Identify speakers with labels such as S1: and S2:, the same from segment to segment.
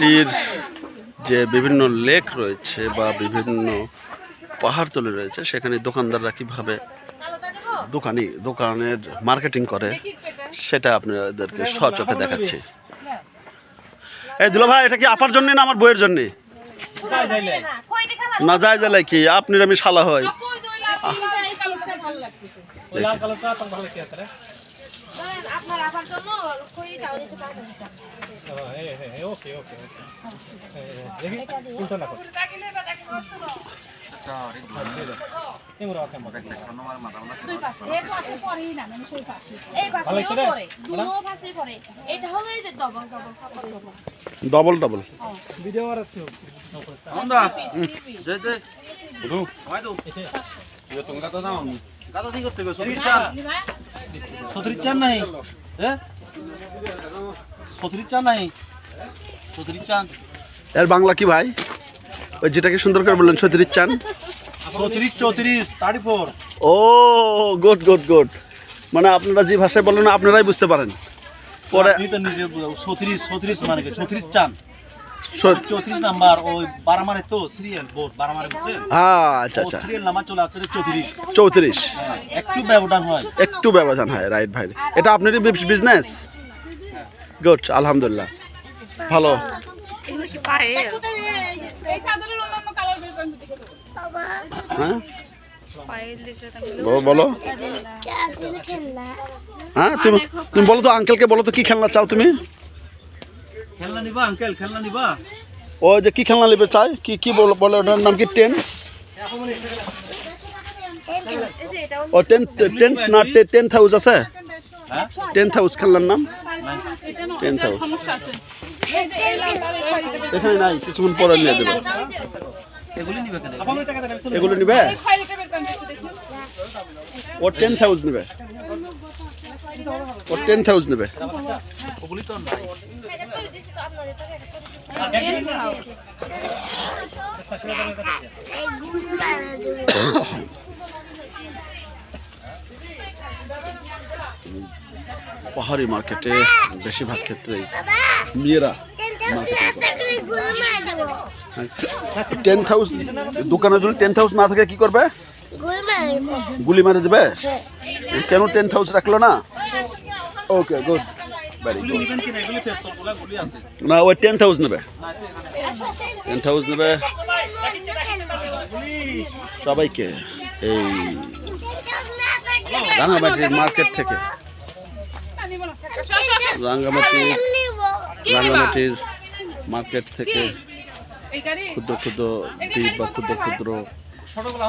S1: রাঙ্গামাটির যে বিভিন্ন লেক রয়েছে বা বিভিন্ন পাহাড় তলে রয়েছে সেখানে দোকানদাররা কীভাবে দোকানি দোকানের মার্কেটিং করে সেটা আপনাদেরকে সচোখে দেখাচ্ছি এই দুলা ভাই এটা কি আপার জন্যে না আমার বইয়ের জন্যে না যায় যায় কি আপনার আমি শালা হয়
S2: আপনার আবার জন্য কই যাও দিতে পারবেন
S3: ওকে ওকে দেখি উল্টো না কর এমরা ওকে মত
S2: দুই পাশে। এই পাশে পরেই না মানে সেই পাশে।
S4: সতরির চান নাই? হ্যাঁ? সতরির চান নাই? সতরির চান
S1: এর বাংলা কি ভাই? ওই যেটাকে সুন্দর করে বললেন সতীরিচ চান
S4: সতরিশ চৌত্রিশ থার্টি ফোর
S1: ও গুড গুড গুড মানে আপনারা যে ভাষায় বলেন আপনারাই বুঝতে পারেন। পরে
S4: সতরিশ সতরিশ মানে কি? ছত্রিশ চান চৌত্রিশ নাম্বার ওই বারামারে তো সিরিয়াল বোর্ড বারামারে বুঝছেন
S1: হ্যাঁ আচ্ছা। আচ্ছা
S4: সিরিয়াল নাম্বার চলে আসছে চৌত্রিশ।
S1: চৌত্রিশ।
S4: একটু ব্যবধান হয়।
S1: একটু ব্যবধান হয় রাইট ভাই। এটা আপনারই বিজনেস গুড আলহামদুলিল্লাহ। ভালো। হ্যাঁ? বলো। হ্যাঁ তুমি তুমি বলো তো আঙ্কেলকে বলো তো কি খেলনা চাও তুমি?
S4: খেলনা নিবা আঙ্কেল খেলনা নিবা।
S1: ও যে কি খেলনা নেবে চাই? কি কি বলো বলে ওটার নাম কি? টেন? ও টেন টেন না টেন হাউস আছে?
S4: হ্যাঁ?
S1: টেন হাউস খেলনার নাম? Tent house. এখানে নাই কিছুক্ষণ পরে নিয়ে দেবো।
S4: এগুলি নিবে
S1: ও টেন হাউস নেবে। ও টেন হাউস নেবে।
S4: ওগুলি তো নাই।
S1: পাহাড়ি মার্কেটে বেশিরভাগ ক্ষেত্রেই মেয়েরা টেন হাউস দোকানে যদি টেন হাউস না থাকে কি করবে? গুলি মারে দেবে? কেন টেন হাউস রাখল না? Okay, good. না ওই টেন হাউস নেবে। টেন হাউস নেবে। সবাইকে এই রাঙামাটির মার্কেট থেকে। রাঙ্গামাটির
S2: কি
S1: রাঙ্গামাটির মার্কেট থেকে ক্ষুদ্র ক্ষুদ্র দ্বীপ বা ক্ষুদ্র ক্ষুদ্র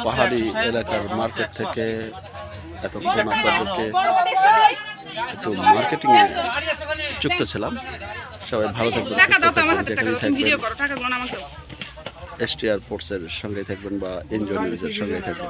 S1: পাহাড়ি এলাকার মার্কেট থেকে এতক্ষণ আপনাদেরকে একটু মার্কেটিং এ যুক্ত ছিলাম। সবাই ভালো থাকবেন এসটিআর পোর্টসের সঙ্গেই থাকবেন বা এনজিও নিউজের সঙ্গেই থাকবেন।